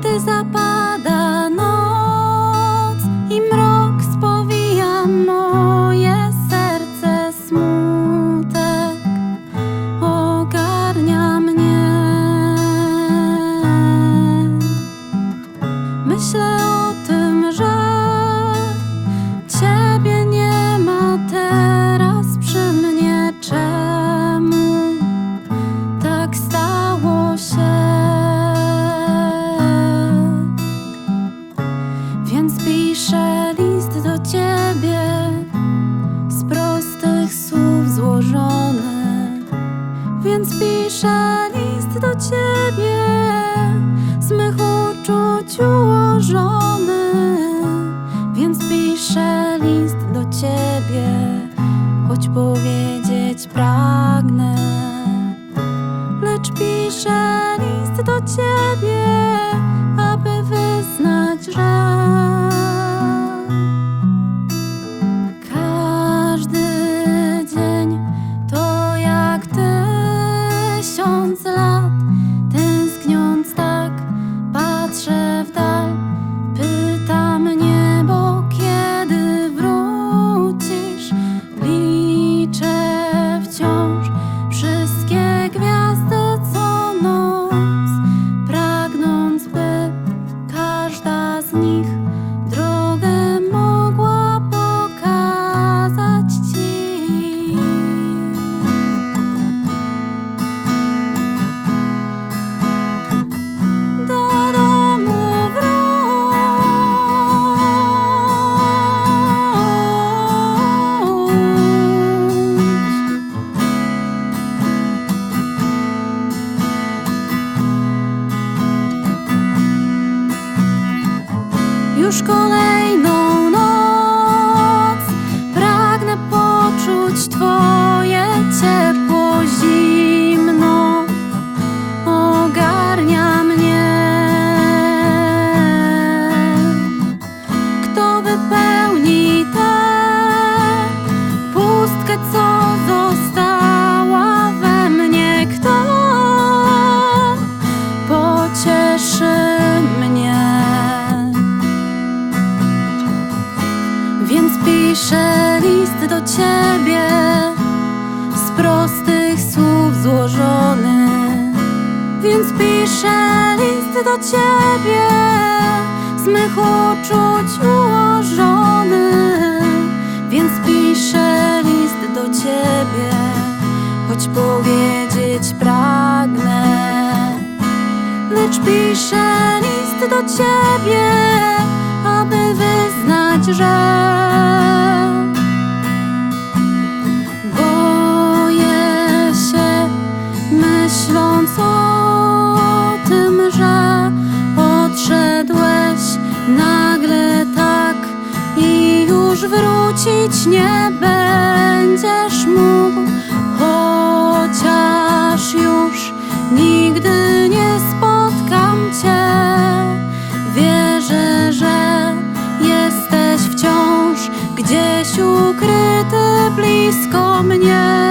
desabada. Słów złożony. Więc piszę list do ciebie z mych uczuć ułożony. Więc piszę list do ciebie, choć powiedzieć pragnę. Lecz piszę list do ciebie, Już kolejną piszę list do ciebie z mych uczuć ułożony. Więc piszę list do ciebie, choć powiedzieć pragnę. Lecz piszę list do ciebie, aby wyznać, że wrócić nie będziesz mógł, chociaż już nigdy nie spotkam cię. Wierzę, że jesteś wciąż gdzieś ukryty blisko mnie.